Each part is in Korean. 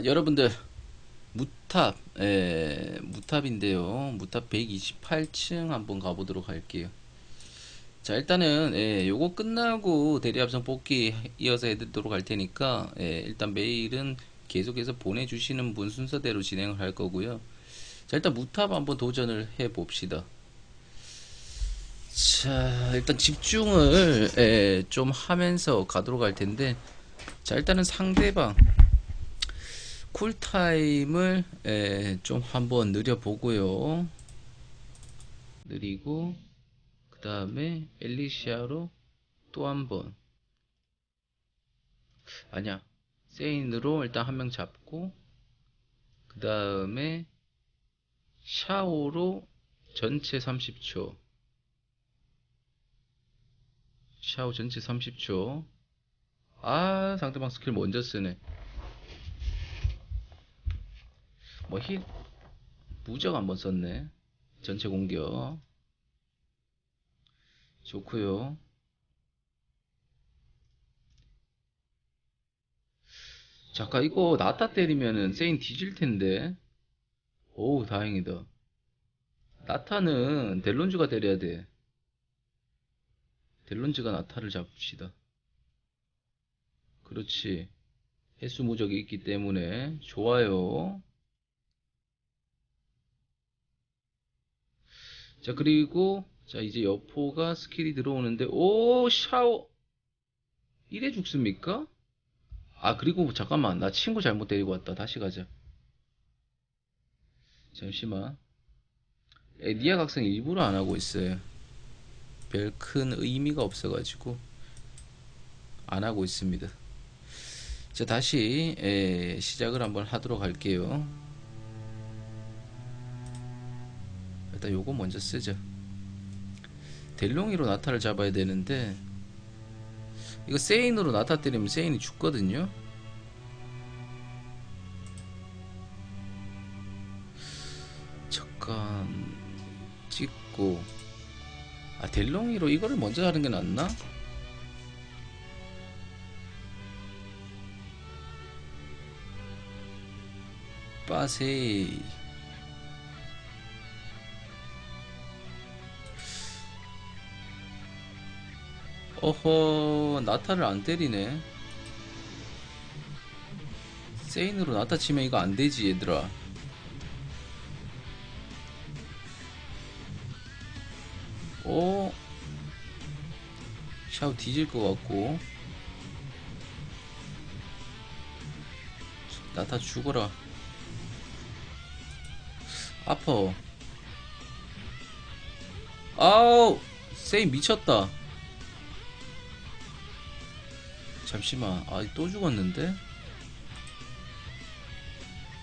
자, 여러분들 무탑, 예, 무탑인데요. 무탑 128층 한번 가보도록 할게요. 자, 일단은 예, 요거 끝나고 대리합성 뽑기 이어서 해드리도록 할 테니까 예, 일단 메일은 계속해서 보내주시는 분 순서대로 진행을 할 거고요. 자, 일단 무탑 한번 도전을 해 봅시다. 자, 일단 집중을 예, 좀 하면서 가도록 할 텐데, 자, 일단은 상대방 쿨타임을 예, 좀 한번 느려보고요. 느리고 그 다음에 엘리시아로 또 한번. 아니야. 세인으로 일단 한 명 잡고 그 다음에 샤오로 전체 30초. 샤오 전체 30초. 아 상대방 스킬 먼저 쓰네 뭐힐 무적 한번 썼네. 전체 공격. 좋고요. 잠깐 이거 나타 때리면은 세인 뒤질 텐데. 오우 다행이다. 나타는 델론즈가 때려야 돼. 델론즈가 나타를 잡읍시다. 그렇지. 해수 무적이 있기 때문에 좋아요 자 그리고 자 이제 여포가 스킬이 들어오는데 오 샤오. 이래 죽습니까? 아 그리고 잠깐만 나 친구 잘못 데리고 왔다. 다시 가자. 잠시만. 에, 니아 각성 일부러 안 하고 있어요. 별 큰 의미가 없어가지고 안 하고 있습니다. 자 다시 에, 시작을 한번 하도록 할게요 일단 요거 먼저 쓰자 델롱이로 나타를 잡아야 되는데 이거 세인으로 나타 때리면 세인이 죽거든요. 잠깐 찍고. 아 델롱이로 이거를 먼저 하는 게 낫나? 빠세이 어허 나타를 안 때리네. 세인으로 나타 치면 이거 안 되지 얘들아. 오 샤우 뒤질 것 같고. 나타 죽어라. 아퍼. 아우! 세인 미쳤다 잠시만. 아 또 죽었는데?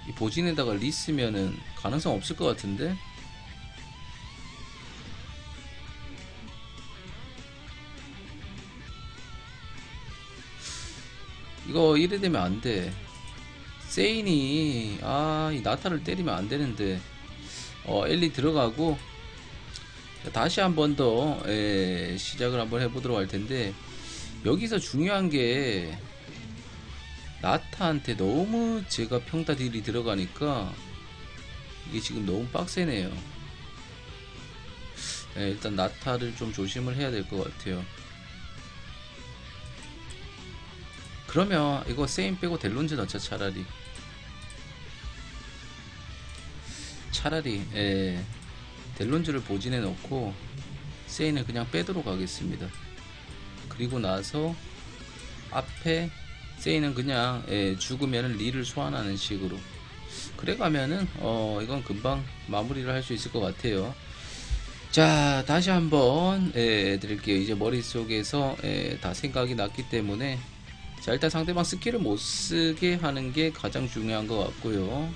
이 보진에다가 리스면은 가능성 없을 것 같은데? 이거 이래 되면 안돼. 세인이 아 이 나타를 때리면 안 되는데. 어 엘리 들어가고. 자, 다시 한 번 더 시작을 한번 해보도록 할 텐데 여기서 중요한 게 나타한테 너무 제가 평타 딜이 들어가니까 이게 지금 너무 빡세네요. 네, 일단 나타를 좀 조심을 해야 될 것 같아요. 그러면 이거 세임 빼고 델론즈 넣자 차라리. 차라리 예, 델론즈를 보진해 놓고 세인을 그냥 빼도록 하겠습니다. 그리고 나서 앞에 세이는 그냥 예, 죽으면 리를 소환하는 식으로. 그래 가면은 어 이건 금방 마무리를 할 수 있을 것 같아요. 자 다시 한번 예, 드릴게요. 이제 머릿속에서 예, 다 생각이 났기 때문에 자 일단 상대방 스킬을 못 쓰게 하는 게 가장 중요한 것 같고요.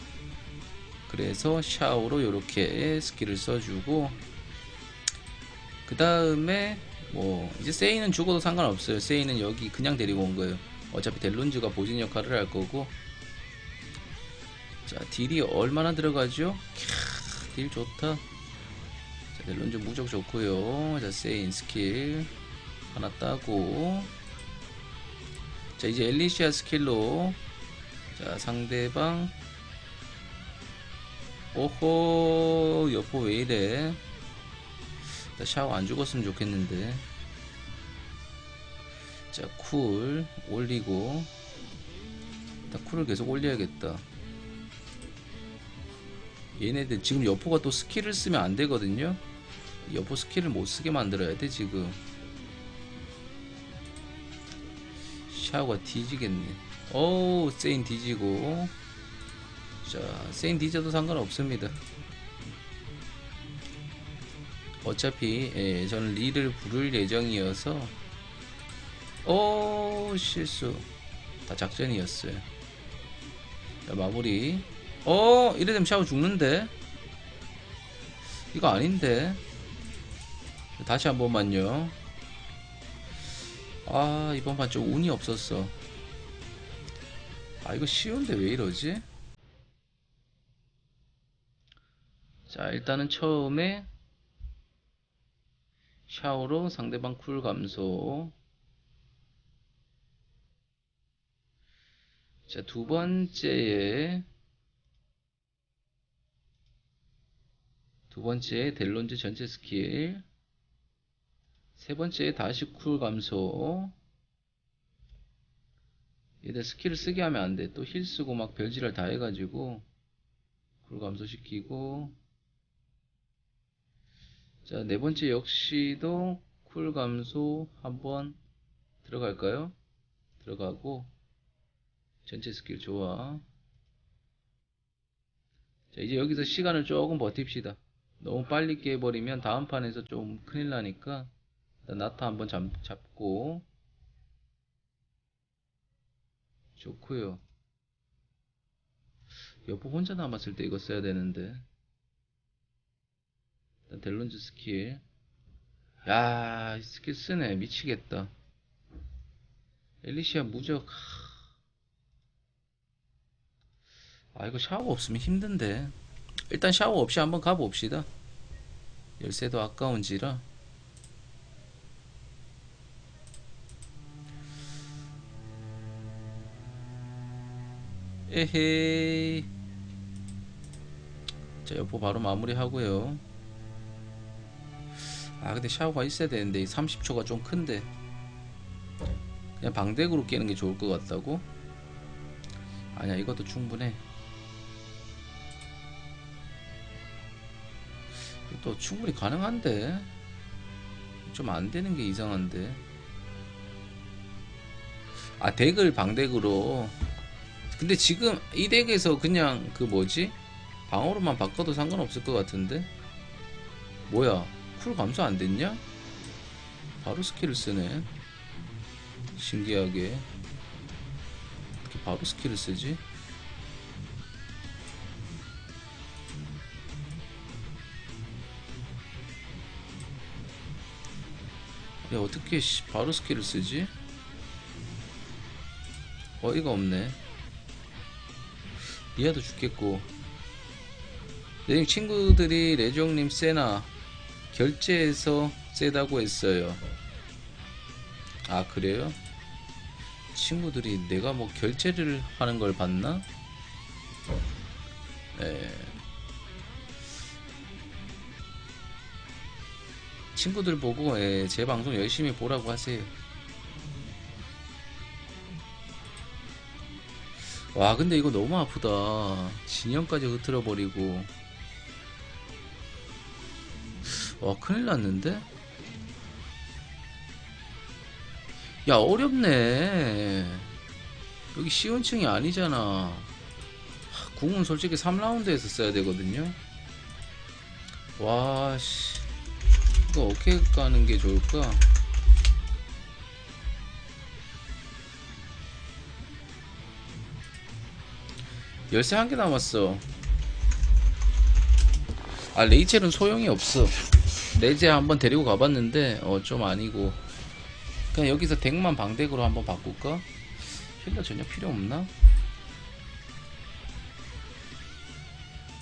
그래서 샤오로 이렇게 스킬을 써주고 그 다음에 뭐 이제 세이는 죽어도 상관없어요. 세이는 여기 그냥 데리고 온 거예요. 어차피 델론즈가 보진 역할을 할 거고. 자 딜이 얼마나 들어가죠? 캬, 딜 좋다. 자 델론즈 무적 좋고요. 자 세인 스킬 하나 따고. 자 이제 엘리시아 스킬로. 자자 상대방. 오호 여포 왜 이래 나 샤워 안 죽었으면 좋겠는데. 자 쿨 올리고. 나 쿨을 계속 올려야겠다. 얘네들 지금 여포가 또 스킬을 쓰면 안 되거든요? 여포 스킬을 못 쓰게 만들어야 돼 지금. 샤워가 뒤지겠네. 어우 세인 뒤지고. 자 세인 뒤져도 상관없습니다 어차피 예, 저는 리를 부를 예정이어서 오 실수. 다 작전이었어요. 자 마무리. 어 이래 되면 샤워 죽는데? 이거 아닌데? 다시 한 번만요. 아 이번 판 좀 운이 없었어. 아 이거 쉬운데 왜 이러지? 자 일단은 처음에 샤워로 상대방 쿨 감소. 자 두 번째에 두 번째 델론즈 전체 스킬. 세 번째 다시 쿨 감소. 얘들 스킬을 쓰게 하면 안돼. 또 힐 쓰고 막 별지랄 다 해가지고 쿨 감소시키고 자 네 번째 역시도 쿨 감소 한번 들어갈까요? 들어가고 전체 스킬 좋아. 자 이제 여기서 시간을 조금 버팁시다. 너무 빨리 깨버리면 다음 판에서 좀 큰일 나니까 일단 나타 한번 잡, 잡고. 좋고요. 여보 혼자 남았을 때 이거 써야 되는데 델론즈 스킬 야, 이 스킬 쓰네. 미치겠다. 엘리시아 무적. 아, 이거 샤워 없으면 힘든데. 일단 샤워 없이 한번 가봅시다. 열쇠도 아까운지라. 에헤이. 자, 여보 바로 마무리하고요. 아, 근데 샤워가 있어야 되는데 이 30초가 좀 큰데. 그냥 방대구로 깨는 게 좋을 것 같다고? 아니야, 이것도 충분해. 또 충분히 가능한데 좀 안 되는 게 이상한데 아 덱을 방덱으로 근데 지금 이 덱에서 그냥 그 뭐지 방어로만 바꿔도 상관없을 것 같은데 뭐야 쿨 감소 안 됐냐? 바로 스킬을 쓰네. 신기하게. 어떻게 바로 스킬을 쓰지? 야 어떻게 씨, 바로 스킬을 쓰지? 어이가 없네. 미아도 죽겠고. 내 친구들이 레종님 세나 결제해서 세다고 했어요 아 그래요? 친구들이 내가 뭐 결제를 하는 걸 봤나? 네. 친구들 보고 예, 제 방송 열심히 보라고 하세요. 와 근데 이거 너무 아프다. 진영까지 흐트러 버리고. 와 큰일 났는데? 야 어렵네. 여기 쉬운 층이 아니잖아. 하, 궁은 솔직히 3라운드에서 써야 되거든요. 와 씨. 이거 어떻게 가는 게 좋을까? 열쇠 한 개 남았어. 아 레이첼은 소용이 없어. 레제 한번 데리고 가봤는데 어 좀 아니고 그냥 여기서 덱만 방덱으로 한번 바꿀까? 힐러 전혀 필요 없나?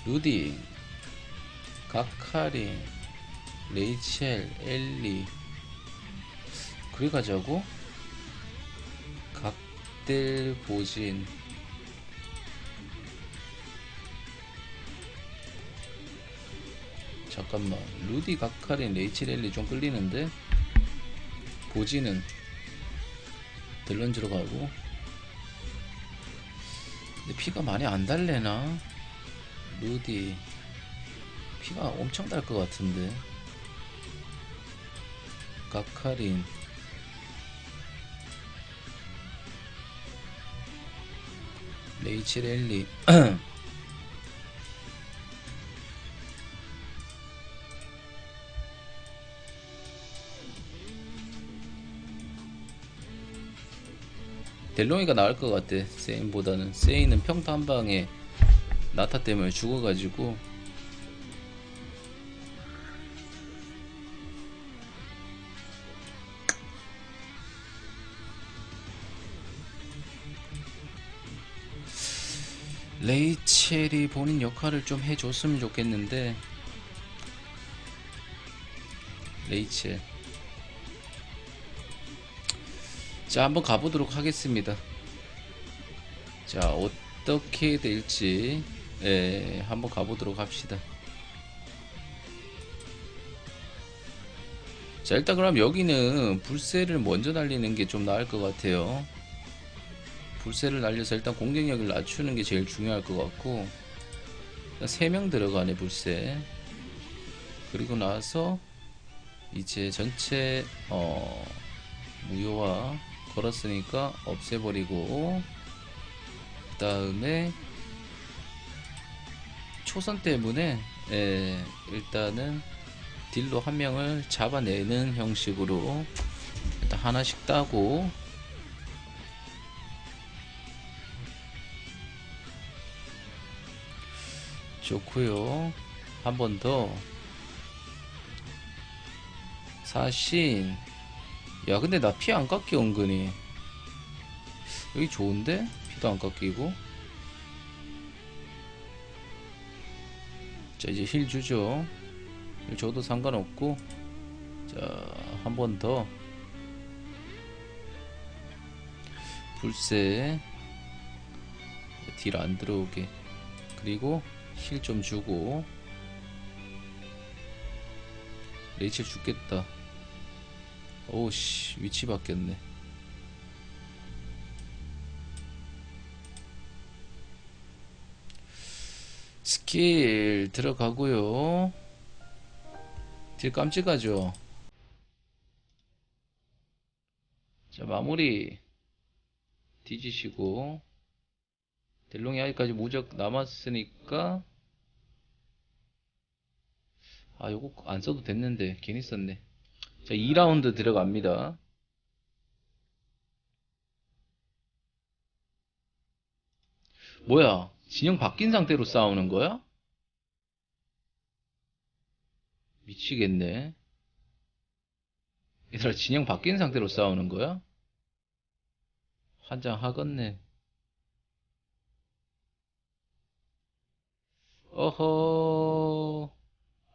루딩 가카린 레이첼, 엘리 그래 가자고 각델 보진 잠깐만. 루디 가카린 레이첼 좀 끌리는데? 보지는. 델런즈로 가고. 근데 피가 많이 안 달래나? 루디. 피가 엄청 달 것 같은데. 가카린. 레이첼 엘리 델롱이가 나을 것 같아. 세인보다는. 세인은 평타 한 방에 나타 때문에 죽어가지고. 레이첼이 본인 역할을 좀 해줬으면 좋겠는데. 레이첼 자 한번 가보도록 하겠습니다. 자 어떻게 될지 예, 한번 가보도록 합시다. 자 일단 그럼 여기는 불새를 먼저 날리는 게 좀 나을 것 같아요. 불새를 날려서 일단 공격력을 낮추는 게 제일 중요할 것 같고 3명 들어가네 불새. 그리고 나서 이제 전체 어 무효화 걸었으니까 없애버리고 그 다음에 초선 때문에 예, 일단은 딜로 한 명을 잡아내는 형식으로 일단 하나씩 따고. 좋고요. 한 번 더. 사신 야 근데 나 피 안 깎여 은근히. 여기 좋은데? 피도 안 깎이고. 자 이제 힐 주죠. 힐 줘도 상관없고. 자 한 번 더. 불새. 딜안 들어오게. 그리고 힐 좀 주고. 레이첼 죽겠다 오씨 위치 바뀌었네. 스킬 들어가고요. 딜 깜찍하죠? 자 마무리. 뒤지시고. 델롱이 아직까지 무적 남았으니까. 아 요거 안 써도 됐는데. 괜히 썼네 자 2라운드 들어갑니다 뭐야 진영 바뀐 상태로 싸우는 거야? 미치겠네 얘들아 진영 바뀐 상태로 싸우는 거야? 한장 하겠네 어허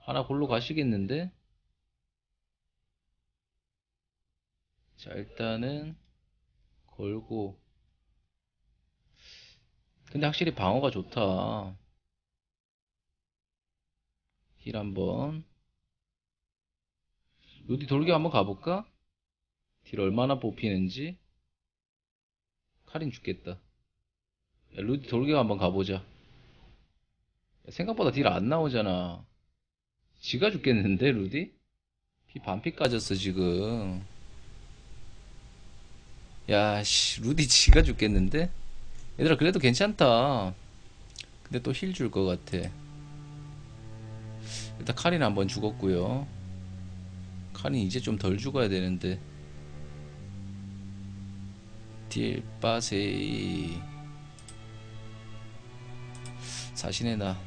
하나 골로 가시겠는데? 자 일단은 걸고. 근데 확실히 방어가 좋다. 힐 한번. 루디 돌기 한번 가볼까? 딜 얼마나 뽑히는지. 카린 죽겠다. 야, 루디 돌기 한번 가보자. 야, 생각보다 딜 안 나오잖아. 지가 죽겠는데 루디? 피 반피 까졌어 지금 야씨 루디 지가 죽겠는데? 얘들아 그래도 괜찮다. 근데 또 힐 줄 것 같아. 일단 카린 한번 죽었고요. 카린 이제 좀 덜 죽어야 되는데. 딜 빠세이. 자신의 나.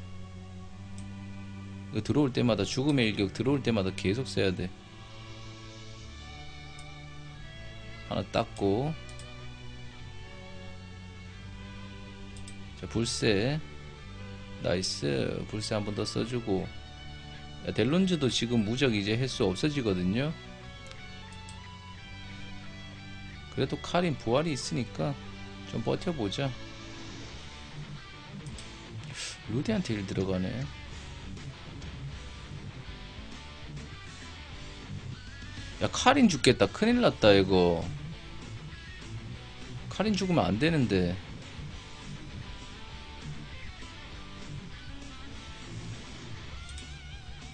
들어올 때마다 죽음의 일격 들어올 때마다 계속 써야 돼 하나 땄고. 자 불새. 나이스. 불새 한 번 더 써주고. 야, 델론즈도 지금 무적 이제 횟수 없어지거든요. 그래도 카린 부활이 있으니까 좀 버텨보자. 루디한테 일 들어가네 야 카린 죽겠다. 큰일 났다 이거. 카린 죽으면 안 되는데.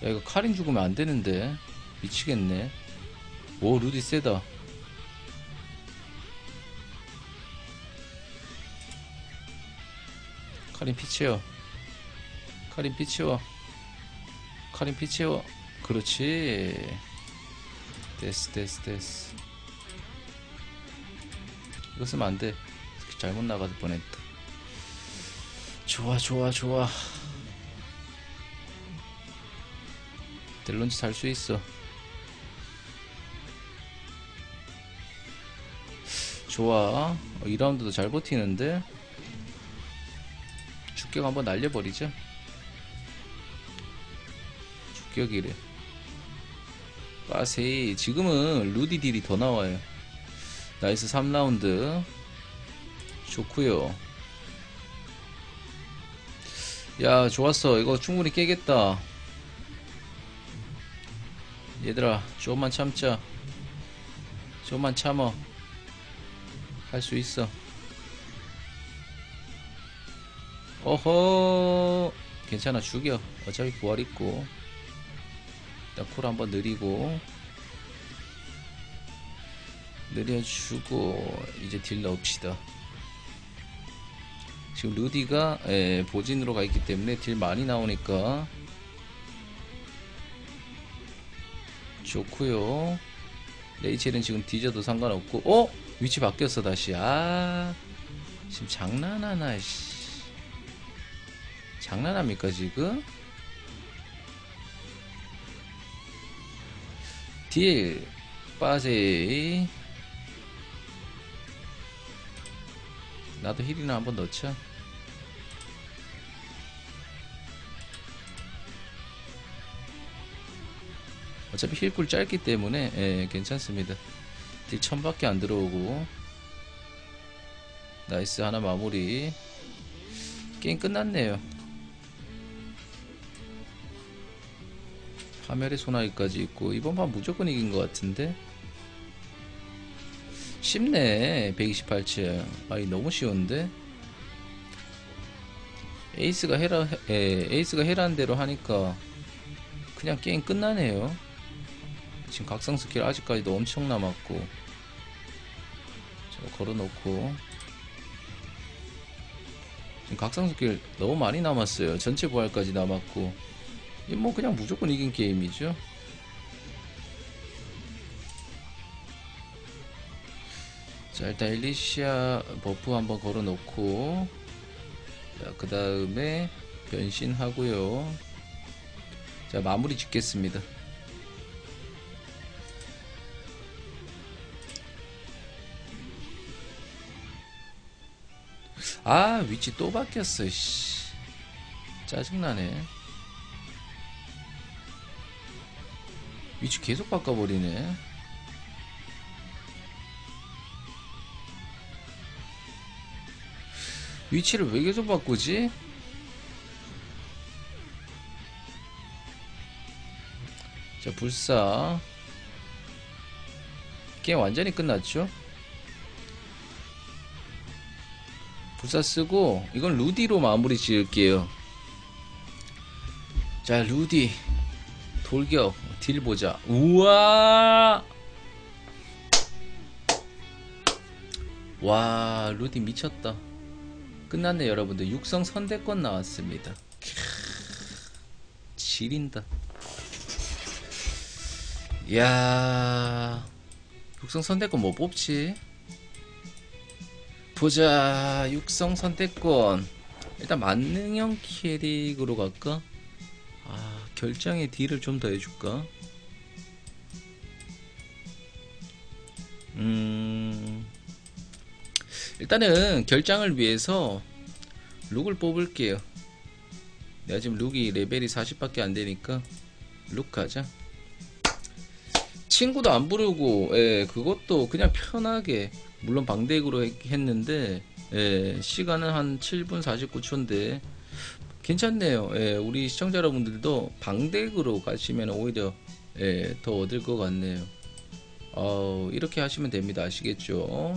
야 이거 카린 죽으면 안 되는데. 미치겠네. 오 루디 세다. 카린 피치어 카린 피치어 카린 피치어 그렇지 됐어 됐어 됐어. 이거 쓰면 안돼. 잘못 나갈 뻔했다. 좋아 좋아 좋아. 델론지 살 수 있어. 좋아. 어, 2라운드도 잘 버티는데? 주격 한번 날려버리죠 주격이래 빠세이 지금은 루디 딜이 더 나와요. 나이스 3라운드. 좋구요. 야 좋았어. 이거 충분히 깨겠다. 얘들아 조금만 참자. 조금만 참어. 할 수 있어. 어허. 괜찮아. 죽여. 어차피 부활 있고 일단 쿨 한번 느리고 느려주고 이제 딜 넣읍시다 지금 루디가 예, 보진으로 가 있기 때문에 딜 많이 나오니까 좋고요 레이첼은 지금 뒤져도 상관없고 어? 위치 바뀌었어 다시 아 지금 장난하나 씨 장난합니까 지금? 딜 빠세 나도 힐이나 한번 넣자. 어차피 힐쿨 짧기 때문에 예, 괜찮습니다. 딜 1000밖에 안 들어오고. 나이스 하나 마무리. 게임 끝났네요 파멸의 소나기까지 있고 이번 판 무조건 이긴 것 같은데? 쉽네 128층 아이 너무 쉬운데? 에이스가 헤라 에, 에이스가 헤라는 대로 하니까 그냥 게임 끝나네요. 지금 각성 스킬 아직까지도 엄청 남았고. 자 걸어놓고. 지금 각성 스킬 너무 많이 남았어요. 전체 부활까지 남았고. 이 뭐 그냥 무조건 이긴 게임이죠. 자 일단 엘리시아 버프 한번 걸어놓고 자그 다음에 변신하고요. 자 마무리 짓겠습니다. 아 위치 또 바뀌었어 씨. 짜증나네 위치 계속 바꿔버리네 위치를 왜 계속 바꾸지? 자 불사 게임 완전히 끝났죠? 불사 쓰고 이건 루디로 마무리 지을게요 자 루디 돌격 딜 보자. 우와! 와 루디 미쳤다. 끝났네 여러분들. 육성 선대권 나왔습니다. 캬, 지린다. 이야 육성 선대권 뭐 뽑지? 보자 육성 선택권. 일단 만능형 캐릭으로 갈까? 아 결장의 딜을 좀 더 해줄까? 음 일단은 결장을 위해서 룩을 뽑을게요 내가 지금 룩이 레벨이 40밖에 안 되니까 룩 가자 친구도 안 부르고 예, 그것도 그냥 편하게 물론 방대으로 했는데 예, 시간은 한 7분 49초인데 괜찮네요. 예, 우리 시청자 여러분들도 방대으로 가시면 오히려 예, 더 얻을 것 같네요. 어, 이렇게 하시면 됩니다. 아시겠죠?